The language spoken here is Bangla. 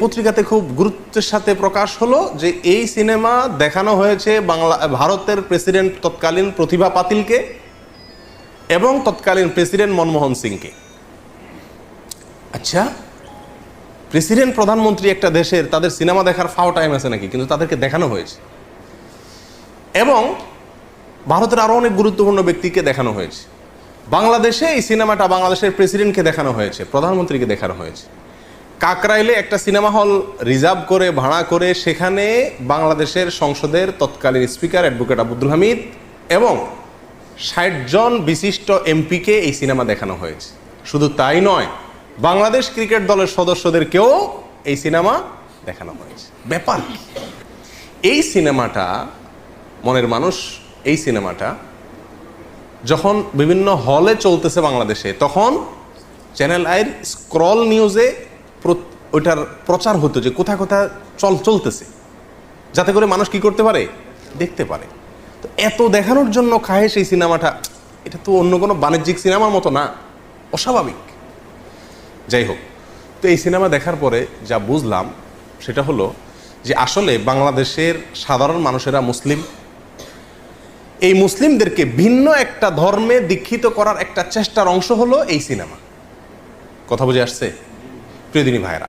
পত্রিকাতে খুব গুরুত্বের সাথে প্রকাশ হলো যে এই সিনেমা দেখানো হয়েছে বাংলা, ভারতের প্রেসিডেন্ট তৎকালীন প্রতিভা পাতিলকে এবং তৎকালীন প্রেসিডেন্ট মনমোহন সিংকে। আচ্ছা প্রেসিডেন্ট, প্রধানমন্ত্রী একটা দেশের, তাদের সিনেমা দেখার ফাও টাইম আছে নাকি? কিন্তু তাদেরকে দেখানো হয়েছে। এবং ভারতের আরও অনেক গুরুত্বপূর্ণ ব্যক্তিকে দেখানো হয়েছে। বাংলাদেশে এই সিনেমাটা বাংলাদেশের প্রেসিডেন্টকে দেখানো হয়েছে, প্রধানমন্ত্রীকে দেখানো হয়েছে। কাকরাইলে একটা সিনেমা হল রিজার্ভ করে, ভাড়া করে, সেখানে বাংলাদেশের সংসদের তৎকালীন স্পিকার, অ্যাডভোকেট আব্দুল হামিদ এবং ষাট জন বিশিষ্ট এমপিকে এই সিনেমা দেখানো হয়েছে। শুধু তাই নয়, বাংলাদেশ ক্রিকেট দলের সদস্যদেরকেও এই সিনেমা দেখানো হয়েছে। ব্যাপার এই সিনেমাটা, মনের মানুষ, এই সিনেমাটা যখন বিভিন্ন হলে চলতেছে বাংলাদেশে, তখন চ্যানেল আইয়ের স্ক্রল নিউজে ওইটার প্রচার হতো যে কোথা কোথা চল, চলতেছে। যাতে করে মানুষ কি করতে পারে? দেখতে পারে। তো এত দেখানোর জন্য খায় সেই সিনেমাটা, এটা তো অন্য কোনো বাণিজ্যিক সিনেমার মতো না। অস্বাভাবিক। যাই হোক, তো এই সিনেমা দেখার পরে যা বুঝলাম, সেটা হলো যে আসলে বাংলাদেশের সাধারণ মানুষেরা মুসলিম। এই মুসলিমদেরকে ভিন্ন একটা ধর্মে দীক্ষিত করার একটা চেষ্টার অংশ হলো এই সিনেমা। কথা বুঝে আসছে? প্রিয়দিনী ভাইরা